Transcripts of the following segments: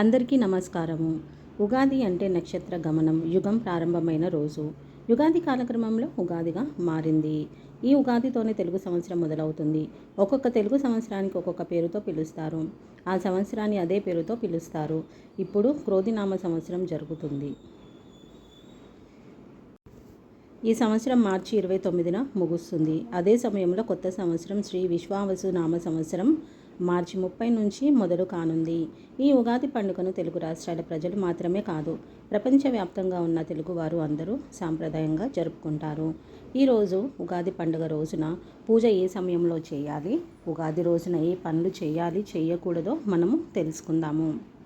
అందరికీ నమస్కారము. ఉగాది అంటే నక్షత్ర గమనం యుగం ప్రారంభమైన రోజు. యుగాది కాలక్రమంలో ఉగాదిగా మారింది. ఈ ఉగాదితోనే తెలుగు సంవత్సరం మొదలవుతుంది. ఒక్కొక్క తెలుగు సంవత్సరానికి ఒక్కొక్క పేరుతో పిలుస్తారు. ఆ సంవత్సరాన్ని అదే పేరుతో పిలుస్తారు. ఇప్పుడు క్రోధినామ సంవత్సరం జరుగుతుంది. ఈ సంవత్సరం మార్చి ఇరవై తొమ్మిదిన ముగుస్తుంది. అదే సమయంలో కొత్త సంవత్సరం శ్రీ విశ్వావసు నామ సంవత్సరం మార్చి ముప్పై నుంచి మొదలు కానుంది. ఈ ఉగాది పండుగను తెలుగు రాష్ట్రాల ప్రజలు మాత్రమే కాదు ప్రపంచవ్యాప్తంగా ఉన్న తెలుగువారు అందరూ సాంప్రదాయంగా జరుపుకుంటారు. ఈరోజు ఉగాది పండుగ రోజున పూజ ఏ సమయంలో చేయాలి ఉగాది రోజున ఏ పనులు చేయాలి చేయకూడదో మనము తెలుసుకుందాము.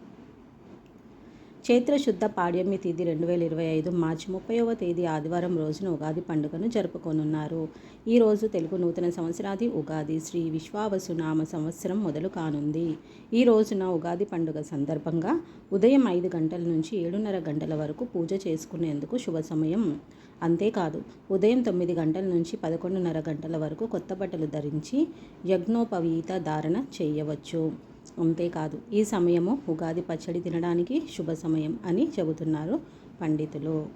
చైత్రశుద్ధ పాడ్యమి తేదీ రెండు వేల ఇరవై ఐదు మార్చి ముప్పైవ తేదీ ఆదివారం రోజున ఉగాది పండుగను జరుపుకోనున్నారు. ఈరోజు తెలుగు నూతన సంవత్సరాది ఉగాది శ్రీ విశ్వావసు నామ సంవత్సరం మొదలు కానుంది. ఈ రోజున ఉగాది పండుగ సందర్భంగా ఉదయం ఐదు గంటల నుంచి ఏడున్నర గంటల వరకు పూజ చేసుకునేందుకు శుభ సమయం. అంతేకాదు ఉదయం తొమ్మిది గంటల నుంచి పదకొండున్నర గంటల వరకు కొత్త బట్టలు ధరించి యజ్ఞోపవీత ధారణ చేయవచ్చు. అంతేకాదు ఈ సమయము ఉగాది పచ్చడి తినడానికి శుభ సమయం అని చెబుతున్నారు పండితులు.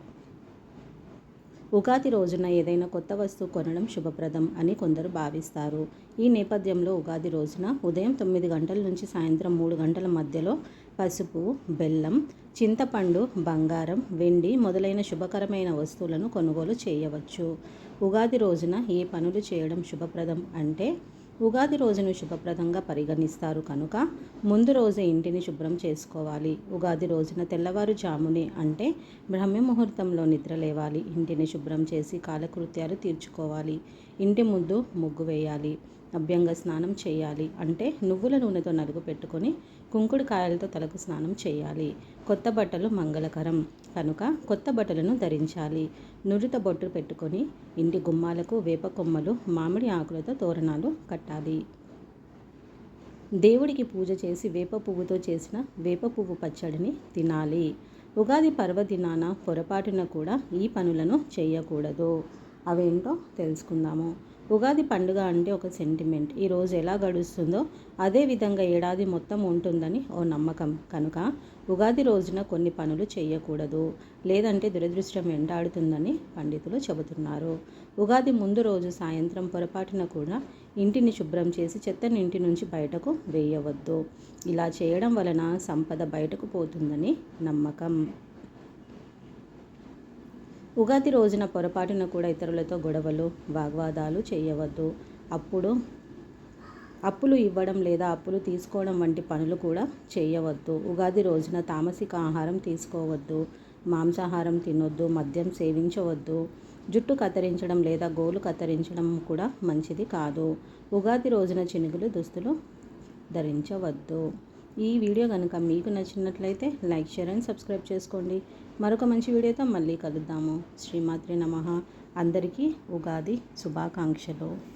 ఉగాది రోజున ఏదైనా కొత్త వస్తువు కొనడం శుభప్రదం అని కొందరు భావిస్తారు. ఈ నేపథ్యంలో ఉగాది రోజున ఉదయం తొమ్మిది గంటల నుంచి సాయంత్రం మూడు గంటల మధ్యలో పసుపు బెల్లం చింతపండు బంగారం వెండి మొదలైన శుభకరమైన వస్తువులను కొనుగోలు చేయవచ్చు. ఉగాది రోజున ఏ పనులు చేయడం శుభప్రదం అంటే ఉగాది రోజును శుభప్రదంగా పరిగణిస్తారు కనుక ముందు రోజే ఇంటిని శుభ్రం చేసుకోవాలి. ఉగాది రోజున తెల్లవారుజామునే అంటే బ్రహ్మ ముహూర్తంలో నిద్ర లేవాలి. ఇంటిని శుభ్రం చేసి కాలకృత్యాలు తీర్చుకోవాలి. ఇంటి ముందు ముగ్గు వేయాలి. అభ్యంగ స్నానం చేయాలి. అంటే నువ్వుల నూనెతో నలుగు పెట్టుకొని కుంకుడు కాయలతో తలకు స్నానం చేయాలి. కొత్త బట్టలు మంగళకరం. కనుక కొత్త బట్టలను ధరించాలి. నురిత బొట్టు పెట్టుకొని ఇంటి గుమ్మాలకు వేప కొమ్మలు మామిడి ఆకులతో తోరణాలు కట్టాలి. దేవుడికి పూజ చేసి వేప పువ్వుతో చేసిన వేప పువ్వు పచ్చడిని తినాలి. ఉగాది పర్వదినాన పొరపాటున కూడా ఈ పనులను చేయకూడదు. అవేంటో తెలుసుకుందాము. ఉగాది పండుగ అంటే ఒక సెంటిమెంట్ ఈరోజు ఎలా గడుస్తుందో అదే విధంగా ఏడాది మొత్తం ఉంటుందని ఓ నమ్మకం. కనుక ఉగాది రోజున కొన్ని పనులు చేయకూడదు. లేదంటే దురదృష్టం వెంటాడుతుందని పండితులు చెబుతున్నారు. ఉగాది ముందు రోజు సాయంత్రం పొరపాటున కూడా ఇంటిని శుభ్రం చేసి చెత్తని ఇంటి నుంచి బయటకు వేయవద్దు. ఇలా చేయడం వలన సంపద బయటకు పోతుందని నమ్మకం. ఉగాది రోజున పొరపాటున కూడా ఇతరులతో గొడవలు వాగ్వాదాలు చేయవద్దు. అప్పుడు అప్పులు ఇవ్వడం లేదా అప్పులు తీసుకోవడం వంటి పనులు కూడా చేయవద్దు. ఉగాది రోజున తామసిక ఆహారం తీసుకోవద్దు. మాంసాహారం తినొద్దు. మద్యం సేవించవద్దు. జుట్టు కత్తిరించడం లేదా గోలు కత్తిరించడం కూడా మంచిది కాదు. ఉగాది రోజున చినుగులు దుస్తులు ధరించవద్దు. ఈ వీడియో కనుక మీకు నచ్చినట్లయితే లైక్ షేర్ అండ్ సబ్స్క్రైబ్ చేసుకోండి. మరొక మంచి వీడియోతో మళ్ళీ కలుద్దాము. శ్రీమాత్రి నమ. అందరికీ ఉగాది శుభాకాంక్షలు.